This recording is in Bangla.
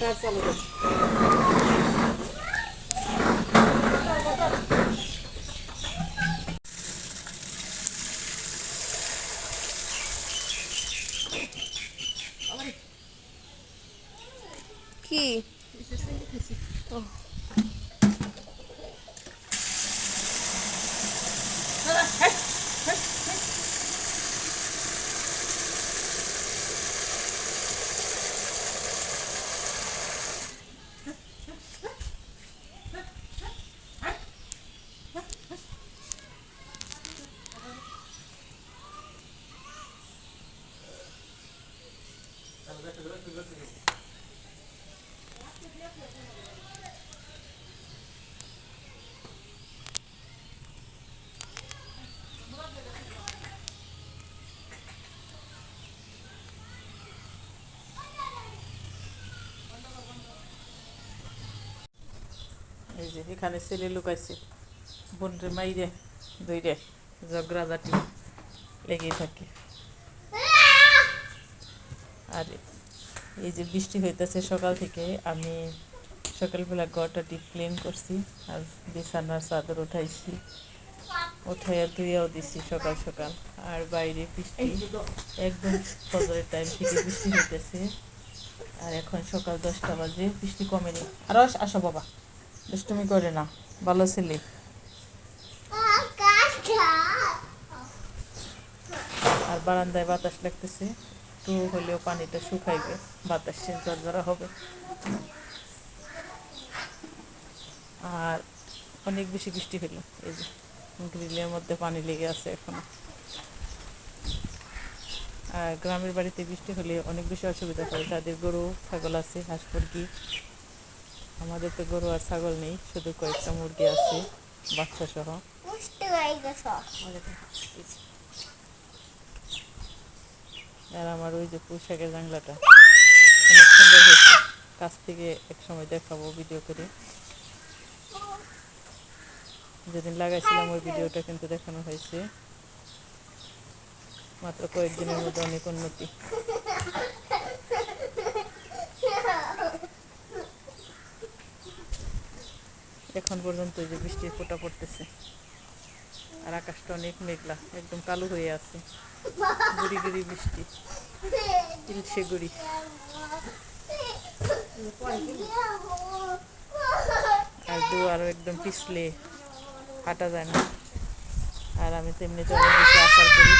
वाटार चालू কি ও Hey! এই যে এখানে ছেলে লুকাইছে। বোন রে মাই রে দুই রে ঝগড়াঝাটি লেগেই থাকে। আর এই যে বৃষ্টি হইতেছে সকাল থেকে, আমি সকালবেলা ঘরটা ডিপ ক্লিন করছি, আর বিছানার চাদর উঠাইছি। উঠাইয়া ধুইয়াও দিছি সকাল সকাল, আর বাইরে বৃষ্টি, একদম ফজরের টাইম থেকে বৃষ্টি হইতেছে। আর এখন সকাল দশটা বাজে, বৃষ্টি কমেনি। আর আসো বাবা, দুষ্টুমি করে না ভালো ছেলে। আর বারান্দায় বাতাস লাগতেছে। একটু হলেও পানিটা শুকাইবে বাতাস ঝরঝরা হবে। আর অনেক বেশি বৃষ্টি হলো এই যে গ্রিলের মধ্যে পানি লেগে আছে এখনও। আর গ্রামের বাড়িতে বৃষ্টি হলে অনেক বেশি অসুবিধা হয়। যাদের গরু ছাগল আছে হাঁস মুরগি আমাদের তো গরু আর ছাগল নেই শুধু কয়েকটা মুরগি আছে বাচ্চা সহ আর আমার ওই যে পোশাকের জাংলাটা অনেক সুন্দর হয়েছে। কাছ থেকে এক সময় দেখাবো ভিডিও করে। যেদিন লাগাইছিলাম ওই ভিডিওটা কিন্তু দেখানো হয়েছে। মাত্র কয়েকদিনের মধ্যে অনেক উন্নতি। এখন পর্যন্ত যে বৃষ্টির ফোঁটা পড়তেছে। আর আকাশটা অনেক মেঘলা, একদম কালো হয়ে আছে। গুড়ি গুড়ি বৃষ্টি। ইলশে গুড়ি। আর দু আরও একদম পিছলে হাঁটা যায় না। আর আমি তেমনি তো অনেক বেশি আশা করি।